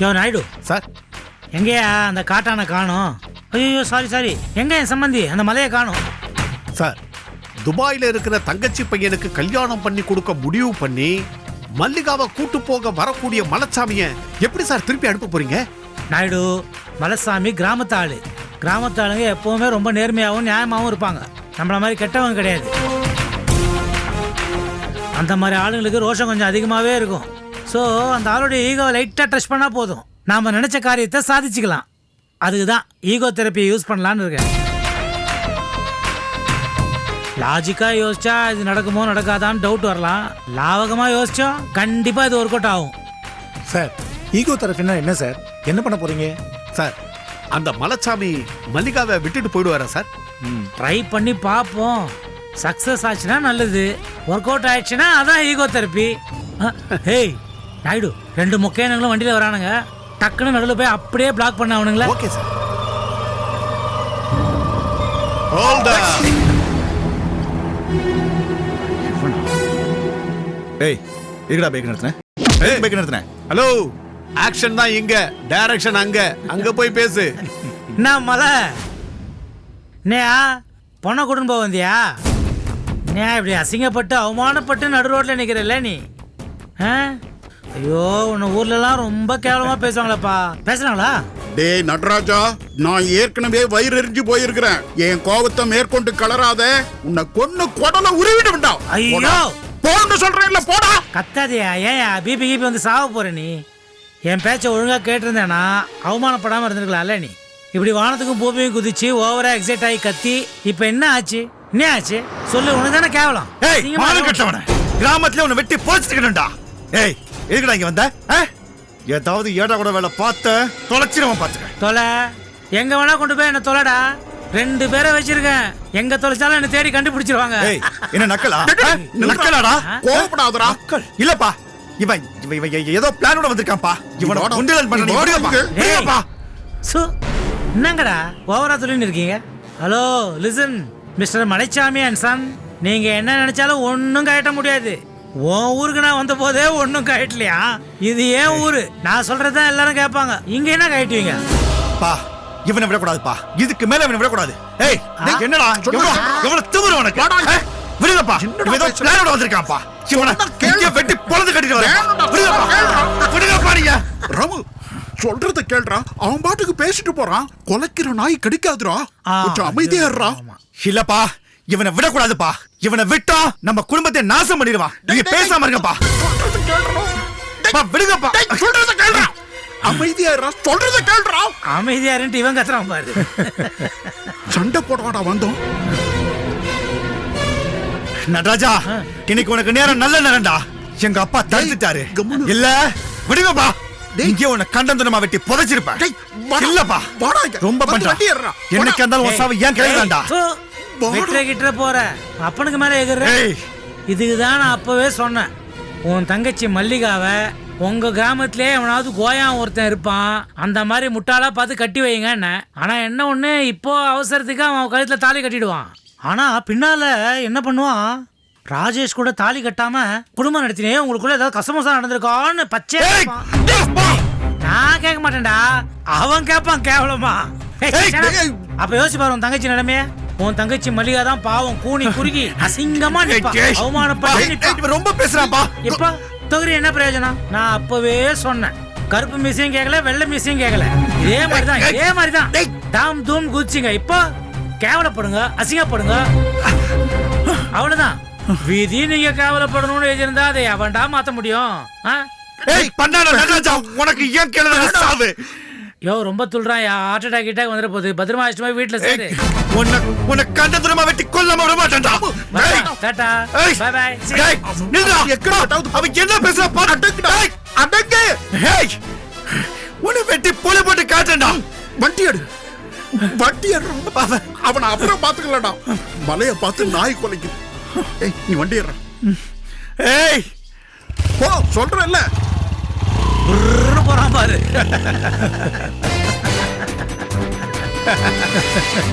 யோ Naidu. Sir. எங்கேயா அந்த காட்டானை காணும்? ஐயோ சாரி சாரி எங்க என் சம்பந்தி? அந்த மலையை காணும். சார் துபாயில இருக்கிற தங்கச்சி பையனுக்கு கல்யாணம் பண்ணி கொடுக்க முடிவு பண்ணி மல்லிகாவை கூட்டு போக வரக்கூடிய மலச்சாமிய எப்படி சார் திருப்பி அனுப்ப போறீங்க? நாயுடு மலைசாமி கிராமத்து ஆளு. கிராமத்து ஆளுங்க எப்பவுமே ரொம்ப நேர்மையாகவும் நியாயமாகவும் இருப்பாங்க. நம்மள மாதிரி கெட்டவங்க கிடையாது. அந்த மாதிரி ஆளுங்களுக்கு ரோஷம் கொஞ்சம் அதிகமாகவே இருக்கும். ஸோ அந்த ஆளுடைய ஈகோவை லைட்டாக டச் பண்ணால் போதும். நாம் நினச்ச காரியத்தை சாதிச்சுக்கலாம். அதுக்கு தான் ஈகோ தெரப்பியை யூஸ் பண்ணலான்னு இருக்கேன். லாஜிக்காக யோசிச்சா இது நடக்குமோ நடக்காதான்னு டவுட் வரலாம். லாவகமாக யோசிச்சோம் கண்டிப்பாக இது ஒர்க் அவுட் ஆகும். சார் ஈகோ தெரபின்னா என்ன சார் என்ன பண்ண போறீங்க? சார் அந்த மலச்சாமி மல்லிகாவை விட்டுட்டு போயிடுவாரா சார் ட்ரை பண்ணி பார்ப்போம். சக்ஸஸ் ஆச்சுன்னா நல்லது. ஒர்க் அவுட் ஆயிடுச்சுன்னா அதான் ஈகோ தெரப்பி ஹேய் நாயுடு ரெண்டு முக்கியங்களும் வண்டியில் வரானுங்க. டக்குன்னு நடுவில் போய் அப்படியே பிளாக் பண்ண அவனுங்களே. Okay sir. ஏய் எங்கடா பைக் நிறுத்தினேன் பைக் நிறுத்தினேன் ஹலோ ஆக்ஷன் தான் இங்க. டைரக்ஷன் அங்க. அங்க போய் பேசு. என்ன மலை என்னையா? பொண்ணை கூட்டின்னு போக வந்தியா? என்னையா இப்படி அசிங்கப்பட்டு அவமானப்பட்டு நடு ரோட்டில் நிற்கிறல்ல நீ? ஆ? ஐயோ உன்னை ஊர்லலாம் ரொம்ப கேவலமாக பேசுவாங்களேப்பா. பேசுகிறாங்களா டேய் நடராஜா நான் ஏற்கனவே வயிறெறிஞ்சு போயிருக்கிறேன். என் கோபத்தை மேற்கொண்டு கலராத உன்னை கொன்னு குடல உருவிட வேண்டாம் ஐயோ! போன்னு சொல்றேன் இல்ல போடா. கத்தாதியா ஏயா பிபி கிபி வந்து சாவ போற நீ? என் பேச்சை ஒழுங்கா கேட்டிருந்தேனா அவமானப்படாம இருந்திருக்கலாம்ல நீ? இப்படி வானத்துக்கும் பூமியும் குதிச்சு ஓவரா எக்ஸைட் ஆகி கத்தி இப்ப என்ன ஆச்சு? என்ன ஆச்சு? சொல்லு உனக்கு தானே கேவலம். ஏய் மானம். கட்டவன. கிராமத்துல உன்னை வெட்டி பொழைச்சிட்டுக்கணும்டா ஏய் எதுக்குடா இங்க வந்த? ஆ? ஏதாவது ஏடா கூட வேலை பார்த்த? தொலைச்சிருவான் பாத்துக்க. தொலை. எங்க வேணா கொண்டு போய் என்ன தொலைடா. ரெண்டு பேரை வச்சிருக்கேன். எங்க தொலைச்சாலும் என்ன தேடி கண்டுபிடிச்சிருவாங்க. ஏய் என்ன நக்கலா? நக்கலாடா? கோபப்படாதடா நக்கல். இல்லப்பா. இவன் இவன் ஏதோ பிளானோட வந்திருக்கான்ப்பா. இவனை இவனோட- குண்டலன் பண்ண. விடுங்கப்பா சு என்னங்கடா? ஓவரா சொல்லின்னு இருக்கீங்க? Hello listen mister Malaichami and son நீங்க என்ன நினைச்சாலும் ஒன்றும் கழட்ட முடியாது. உன் ஊருக்கு நான் வந்த போதே ஒன்றும் கழட்டலையா? இது ஏன் ஊரு? நான் சொல்றதுதான் எல்லாரும் கேட்பாங்க. இங்க என்ன கழட்டுவீங்க? பா இவனை விடக்கூடாதுப்பா. இதுக்கு மேல இவனை விடக்கூடாது. ஏய் என்னடா? எவ்வளவு திமிரு உனக்கு? விடுங்கப்பா. ஏதோ பிளானோட வந்திருக்கான்ப்பா. இவனை இங்கே வெட்டி பொழுது கட்டிட்டு வரேன். விடுங்கப்பா. விடுங்கப்பா நீங்க. ராமு சொல்றத கேள்றா. அவன் பாட்டுக்கு பேசிட்டு போறான். கொலைக்கிற நாய் கிடைக்காதுடா. கொஞ்சம் அமைதியாடுறா இல்லப்பா. இவனை விடக்கூடாதுப்பா. இவனை விட்டா நம்ம குடும்பத்தை நாசம் பண்ணிடுவான் நீங்க பேசாம இருங்கப்பா. விடுங்கப்பா. சொல்றத கேள்றா அமைதியாடுறா சொல்றத கேள்றா அமைதியா இருந்துட்டு இவன் கத்துறான் பாரு. சண்டை போடவாடா வந்தோம். நடராஜா இன்னைக்கு உனக்கு நேரம் நல்ல நேரம்டா. எங்க அப்பா தடுத்துட்டாரு. கம்முனு. இல்ல விடுங்கப்பா. இங்கே உன்னை கண்டந்தனமா வெட்டி புதைச்சிருப்பேன். இல்லப்பா. ரொம்ப வந்து பண்றா. வண்டி ஏறுடா. என்னைக்கு இருந்தாலும் உன் சாவு ஏன் போடா. வெட்டுற கிட்டுற போற. அப்பனுக்கு மேல எகுற இதுக்கு தான் நான் அப்பவே சொன்னேன். உன் தங்கச்சி மல்லிகாவை உங்க கிராமத்திலே எவனாவது கோயா ஒருத்தன் இருப்பான். அந்த மாதிரி முட்டாளா பார்த்து கட்டி வைங்கன்னு. ஆனா என்ன ஒண்ணு இப்போ அவசரத்துக்கு அவன் கழுத்துல தாலி கட்டிடுவான். ஆனா பின்னால என்ன பண்ணுவான்? ராஜேஷ் கூட தாலி கட்டாம குடும்பம் நடத்தினே உங்களுக்குள்ள ஏதாவது கசமசா நடந்திருக்கான்னு பச்சை. நான் கேட்க மாட்டேன்டா. அவன் கேட்பான் கேவலமா. அப்ப யோசிச்சு பாரு உன் தங்கச்சி நிலைமைய. உன் தங்கச்சி மல்லிகா தான் பாவம். கூனி குறுகி அசிங்கமா அவமானப்பட்டு ரொம்ப பேசுறான்ப்பா. இப்ப தொகுதி என்ன பிரயோஜனம்? நான் அப்பவே சொன்னேன். கருப்பு மிஸ்ஸையும் கேட்கல வெள்ளை மிஸ்ஸையும் கேட்கல இதே மாதிரிதான் இதே மாதிரிதான். தாம் தூம் குதிச்சிங்க. இப்போ கேவலப்படுங்க அசிங்கப்படுங்க. அவ்வளவுதான். விதி நீங்க கேவலப்படணும்னு எழுதியிருந்தா அதை அவன்டா மாத்த முடியும். உனக்கு ஏன் கேளு சாவு. யோ ரொம்ப துள்றான் ஹார்ட் அட்டாக் கிட்டாக் வந்துட போகுது. பத்திரமா போய் வீட்டுல சேரு. உன்னை உன்னை கண்டந்தனமா வெட்டி கொல்லாம விட மாட்டேன்டா ஏய், டாடா பை பை ஏய், நில்லுடா. எக்கடாவது அவன் என்ன பேசுறா பாரு. அடங்குடா. ஏய், அடங்கு. ஏய், உன்னை வெட்டி புல போட்டு காட்டுறேன்டா. வண்டி எடு. வண்டி ஏறுறா அவனை அப்புறம் பாத்துக்கலடா மலைய பார்த்து நாய் கொலைக்குது. ஏய் நீ வண்டி ஏய். போ சொல்றேன்ல. போறான் பாரு.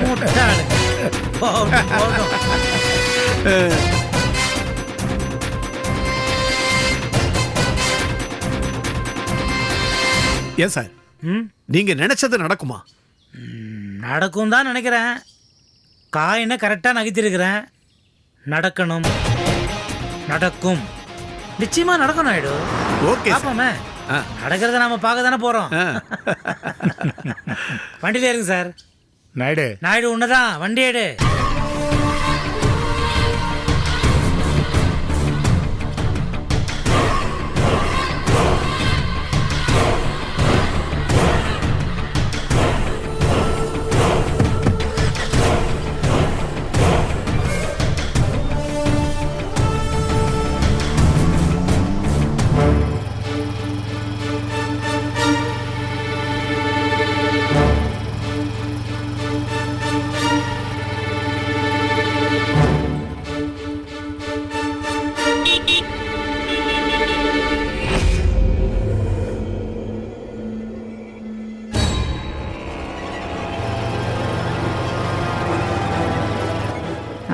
முட்டாளு. போகட்டும், போகட்டும். ஏன் சார்? ம்? நீங்க நினைச்சது நடக்குமா? நடக்கும் தான் நினைக்கிறேன். காயினை கரெக்டாக நகர்த்திருக்கிறேன் நடக்கணும். நடக்கும். நிச்சயமா நடக்கும் நாயுடு ஓகே சார். நடக்கிறத நாம பார்க்க தானே போறோம். ஆ. வண்டியில இருங்க சார். நாயுடு. நாயுடு உன்னதான். வண்டி எடு.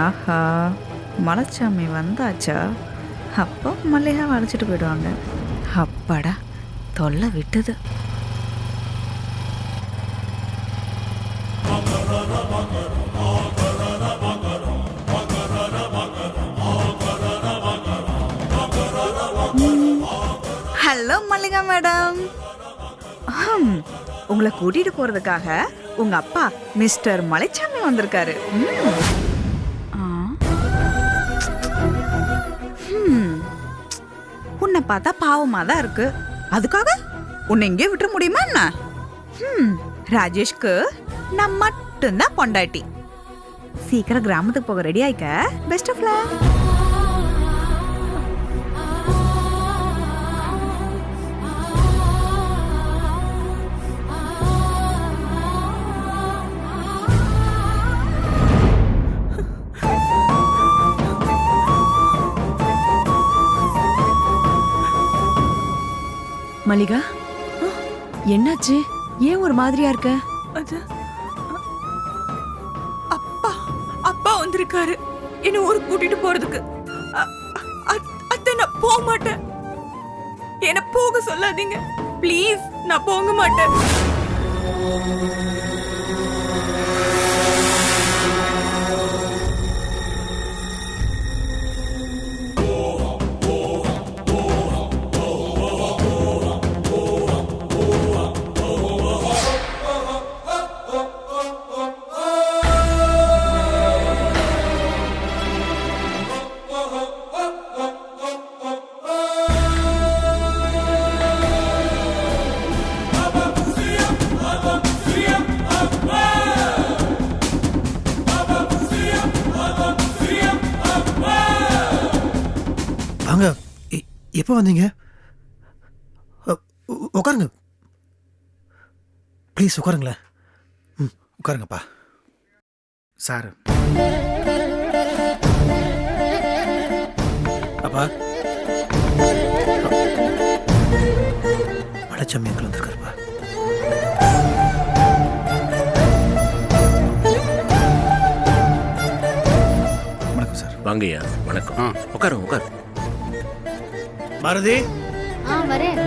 ஆஹா மலைச்சாமி வந்தாச்சா? அப்போ மல்லிகா அழைச்சிட்டு போயிடுவாங்க. அப்பாடா தொல்லை விட்டுது. Hello Mallika madam. உங்களை கூட்டிட்டு போறதுக்காக உங்க அப்பா மிஸ்டர் மலைச்சாமி வந்திருக்காரு. உன்னை பார்த்தா பாவமாக தான் இருக்கு. அதுக்காக உன்னை இங்கே விட்டுற முடியுமா என்ன? ராஜேஷ்க்கு நான் மட்டும்தான் பொண்டாட்டி. சீக்கிரம் கிராமத்துக்கு போக ready ஆயிக்க. Best of luck Mallika? என்னாச்சு? ஏன் ஒரு மாதிரியா இருக்க? அது அப்பா அப்பா வந்திருக்காரு. என்ன ஊரு கூட்டிட்டு போறதுக்கு. அத்தை நான் போக மாட்டேன். என்ன போக சொல்லாதீங்க. ப்ளீஸ் நான் போக மாட்டேன். எப்போ வந்தீங்க? உட்காருங்க ப்ளீஸ் உட்காருங்களேன் ம் உட்காருங்கப்பா சார். அப்பா. மலைச்சாமி அங்கிள் வந்திருக்காருப்பா? வணக்கம் சார். வாங்கய்யா வணக்கம். உட்காருங்க உட்காரு பாரதி ஆ வரேன்.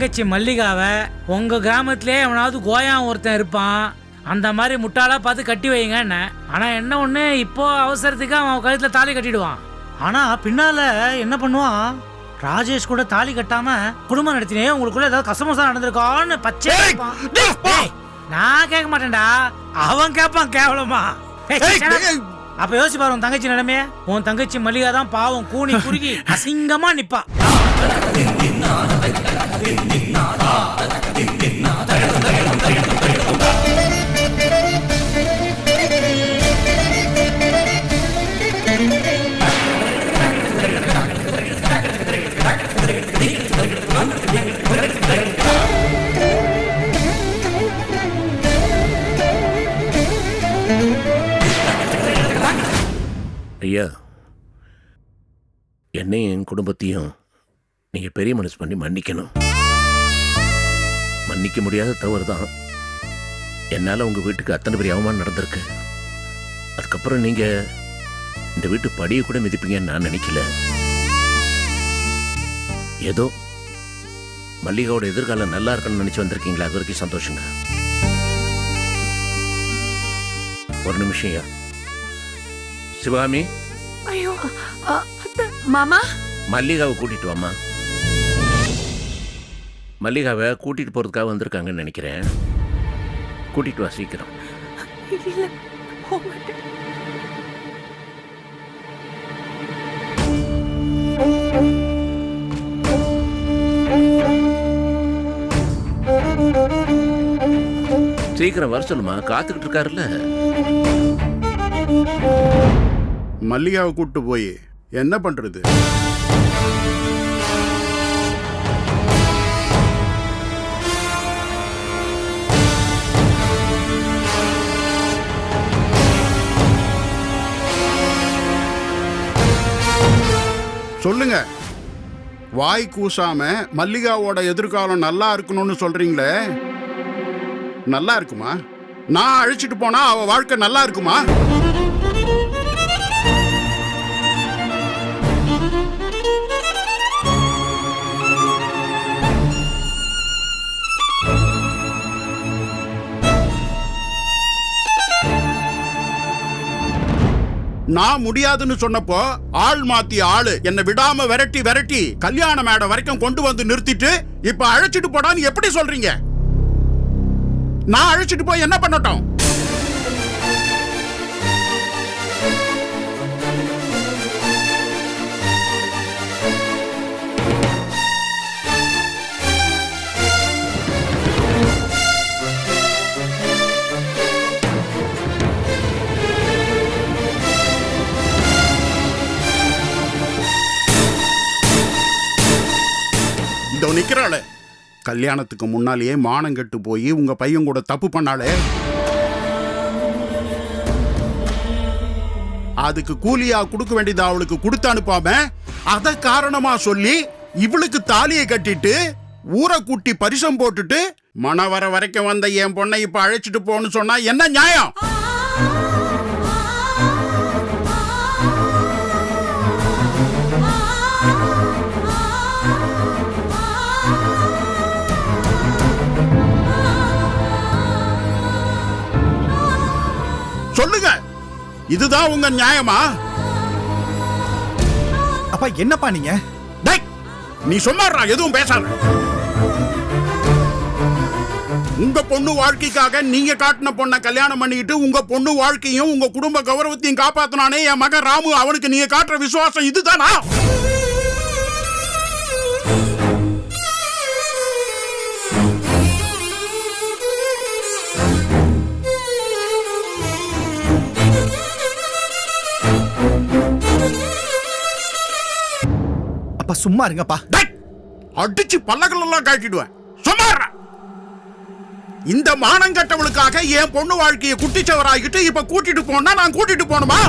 தங்கச்சி மல்லிகாவை உங்க கிராமத்திலே எவனாவது கோயான் ஒருத்தன் இருப்பான். அந்த மாதிரி முட்டாளா பார்த்து கட்டி வைங்க என்ன? ஆனா என்ன ஒண்ணு இப்போ அவசரத்துக்கு அவன் கழுத்துல தாலி கட்டிடுவான். ஆனா பின்னால என்ன பண்ணுவான்? ராஜேஷ் கூட தாலி கட்டாம குடும்பம் நடத்தினே உங்களுக்குள்ள ஏதாவது கசமசா நடந்திருக்கான்னு பச்சை நான் கேட்க மாட்டேன்டா. அவன் கேட்பான் கேவலமா. அப்ப யோசிச்சு பாரு உன் தங்கச்சி நிலைமைய. உன் தங்கச்சி மல்லிகா தான் பாவம் கூனி குறுகி அசிங்கமா நிப்பா. ஐயா என்னையும் என் குடும்பத்தையும் நீங்கள் பெரிய மனசு பண்ணி மன்னிக்கணும். மன்னிக்க முடியாத தவறு தான். என்னால் உங்கள் வீட்டுக்கு அத்தனை பெரிய அவமானம் நடந்திருக்கு. அதுக்கப்புறம் நீங்கள் இந்த வீட்டு படியை கூட மிதிப்பீங்கன்னு நான் நினைக்கல. ஏதோ மல்லிகாவோட எதிர்காலம் நல்லா இருக்கணும்னு நினச்சி வந்திருக்கீங்களா அது வரைக்கும் சந்தோஷங்க. ஒரு நிமிஷம் ஐயா. சிவகாமி. ஐயோ மாமா? மல்லிகாவை கூட்டிட்டு வாம்மா. மல்லிகாவை கூட்டிட்டு போறதுக்காக வந்திருக்காங்கன்னு நினைக்கிறேன். கூட்டிட்டு வா சீக்கிரம். சீக்கிரம் வர சொல்லுமா காத்துக்கிட்டு இருக்காருல்ல. மல்லிகாவை கூட்டு போய் என்ன பண்றது? சொல்லுங்க. வாய் கூசாம மல்லிகாவோட எதிர்காலம் நல்லா இருக்கணும்னு சொல்றீங்களே? நல்லா இருக்குமா? நான் அழைச்சிட்டு போனா அவ வாழ்க்கை நல்லா இருக்குமா? நான் முடியாதுன்னு சொன்னப்போ ஆள் மாத்தி ஆளு. என்னை விடாம விரட்டி விரட்டி கல்யாண மேடம் வரைக்கும் கொண்டு வந்து நிறுத்திட்டு இப்ப அழைச்சிட்டு போடான்னு எப்படி சொல்றீங்க? நான் அழைச்சிட்டு போய் என்ன பண்ணட்டும்? இதோ நிக்கிறாளே. கல்யாணத்துக்கு முன்னாலேயே மானம் கெட்டு போய் உங்க பையன் கூட தப்பு பண்ணாளே. அதுக்கு கூலியா கொடுக்க வேண்டியது அவளுக்கு கொடுத்து அனுப்பாம அத காரணமா சொல்லி இவளுக்கு தாலியை கட்டிட்டு ஊரை கூட்டி பரிசம் போட்டுட்டு மன வர வரைக்கும் வந்த என் பொண்ணை இப்ப அழைச்சிட்டு போன்னு சொன்னா என்ன நியாயம்? சொல்லுங்க. இதுதான் உங்க நியாயமா? அப்பா என்னப்பா நீங்க? நீ சும்மாடுறா எதுவும் பேசாத உங்க பொண்ணு வாழ்க்கைக்காக நீங்க காட்டின பொண்ணை கல்யாணம் பண்ணிக்கிட்டு உங்க பொண்ணு வாழ்க்கையும் உங்க குடும்ப கௌரவத்தையும் காப்பாத்தினானே என் மகன் ராமு அவனுக்கு நீங்க காட்டுற விசுவாசம் இதுதானா? அப்பா சும்மா இருங்கப்பா. அடிச்சு பல்லகள் எல்லாம் கழட்டிடுவேன் சும்மா இந்த மானங்கட்டவளுக்காக என் பொண்ணு வாழ்க்கையை குட்டிச்சவராகிட்டு இப்ப கூட்டிட்டு போனா நான் கூட்டிட்டு போகணுமா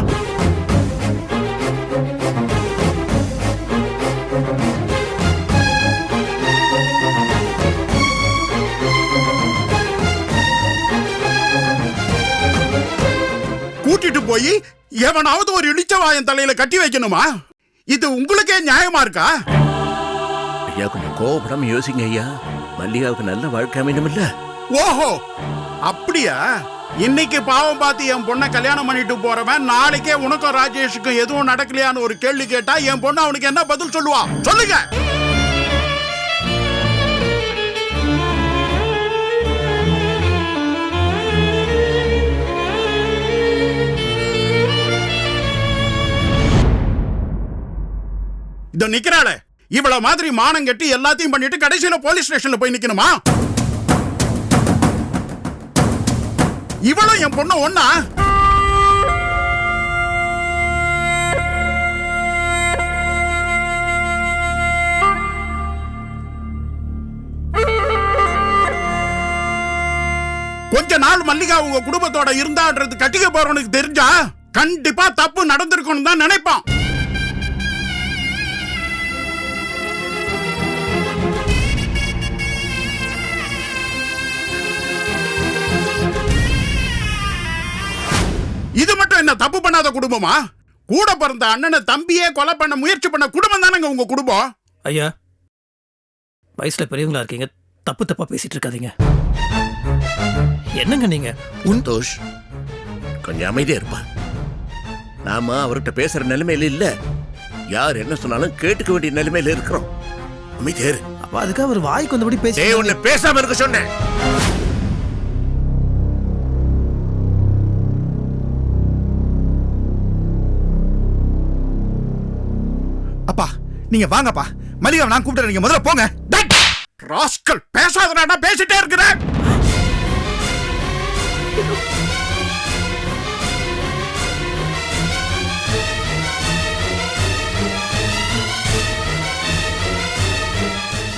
கூட்டிட்டு போய் எவனாவது ஒரு இடிச்சவாயன் தலையில கட்டி வைக்கணுமா? இது உங்களுக்கே நியாயமா இருக்கா? ஐயா கொஞ்சம் கோவப்படாம யோசிங்க ஐயா. மல்லிகாவுக்கு நல்ல வாழ்க்கை அமையணும் இல்ல ஓஹோ! அப்படியா? இன்னைக்கு பாவம் பார்த்து என் பொண்ணை கல்யாணம் பண்ணிட்டு போறவன் நாளைக்கே உனக்கும் ராஜேஷுக்கும் எதுவும் நடக்கலையான்னு ஒரு கேள்வி கேட்டா என் பொண்ணு அவனுக்கு என்ன பதில் சொல்லுவா? சொல்லுங்க! இதோ நிக்கிறாளே. இவள மாதிரி மானம் கட்டி எல்லாத்தையும் பண்ணிட்டு கடைசியில போலீஸ் ஸ்டேஷன்ல போய் நிக்கணுமா? இவளும் என் பொண்ணு ஒன்னா கொஞ்ச நாள் மல்லிகா உங்க குடும்பத்தோட இருந்தான்றது கட்டிக்க போறவனுக்கு தெரிஞ்சா கண்டிப்பா தப்பு நடந்திருக்கணும் தான் நினைப்பான். என்ன தப்பு பண்ணாத குடும்பமா? கூட பிறந்த அண்ணனை தம்பியே கொலை பண்ண முயற்சி பண்ண குடும்பம் தானங்க உங்க குடும்பம்? ஐயா வயசுல பெரியவங்களா இருக்கீங்க தப்பு தப்பா பேசிட்டு இருக்காதீங்க. என்னங்க நீங்க? சந்தோஷ் கொஞ்சம் அமைதியா இருப்பா. நாம அவர்கிட்ட பேசுற நிலைமையில இல்ல. யார் என்ன சொன்னாலும் கேட்டுக்க வேண்டிய நிலைமையில இருக்கிறோம். அமைதியா இரு. அப்ப அதுக்காக ஒரு வாய்க்கு வந்தபடி பேசி டேய் உன்னை பேசாம இருக்க சொன்னேன். நீங்க வாங்கப்பா. மல்லிகா நான் கூப்பிட்டு நீங்க முதல்ல போங்க. ராஸ்கல் பேசாதடா பேசிட்டே இருக்கிற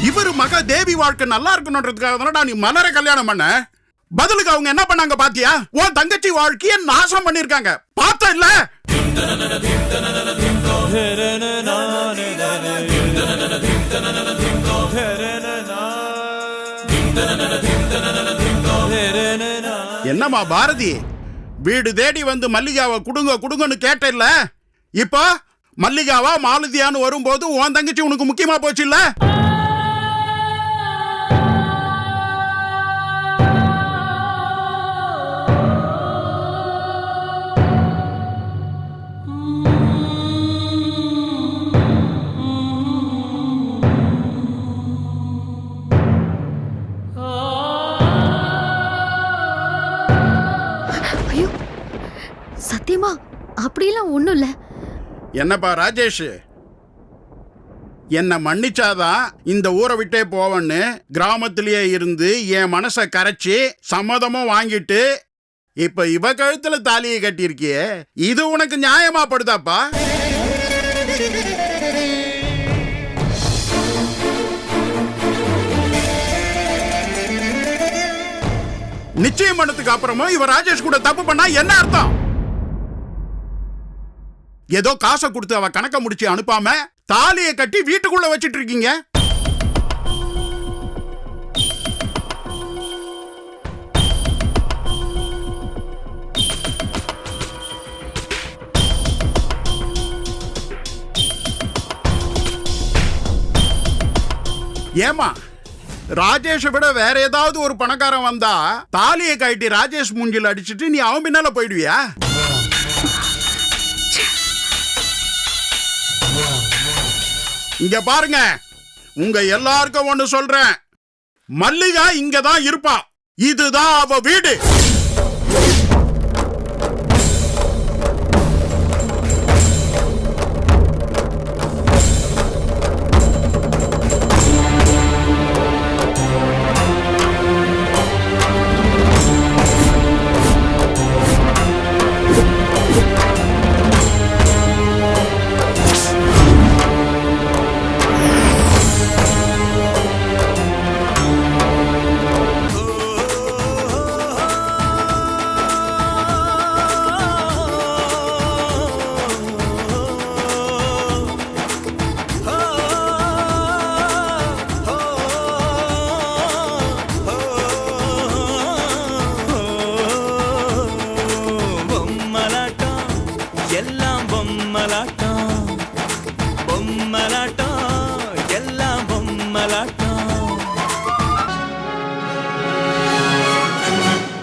இவரு மக தேவி வாழ்க்கை நல்லா இருக்கணுன்றதுக்காக தானடா நீ மலரை கல்யாணம் பண்ண? பதிலுக்கு அவங்க என்ன பண்ணாங்க பாத்தியா? உன் தங்கச்சி வாழ்க்கைய நாசம் பண்ணிருக்காங்க. பார்த்தா இல்ல? என்னம்மா பாரதி? வீடு தேடி வந்து மல்லிகாவை குடுங்க குடுங்கன்னு கேட்டேல்ல இப்போ மல்லிகாவா மாலதியான்னு வரும்போது உன் தங்கச்சி உனக்கு முக்கியமா போச்சு இல்லை? என்னப்பா ராஜேஷ்? என்னை மன்னிச்சாதான் இந்த ஊரை விட்டே போவன்னு கிராமத்திலேயே இருந்து என் மனசை கரைச்சி சம்மதமும் வாங்கிட்டு இப்ப இவ கழுத்துல தாலியை கட்டியிருக்கியே இது உனக்கு நியாயமா படுதாப்பா? நிச்சயம் பண்ணதுக்கு அப்புறமும் இவ ராஜேஷ் கூட தப்பு பண்ணா என்ன அர்த்தம்? ஏதோ காசை கொடுத்து அவ கணக்க முடிச்சு அனுப்பாம தாலியை கட்டி வீட்டுக்குள்ள வச்சிட்டு இருக்கீங்க. ஏமா ராஜேஷை விட வேற ஏதாவது ஒரு பணக்காரன் வந்தா தாலியை கட்டி ராஜேஷ் மூஞ்சில் அடிச்சிட்டு நீ அவன் பின்னால போயிடுவியா? இங்க பாருங்க. உங்க எல்லாருக்கும் ஒண்ணு சொல்றேன். மல்லிகா இங்க தான் இருப்பா. இதுதான் அவ வீடு.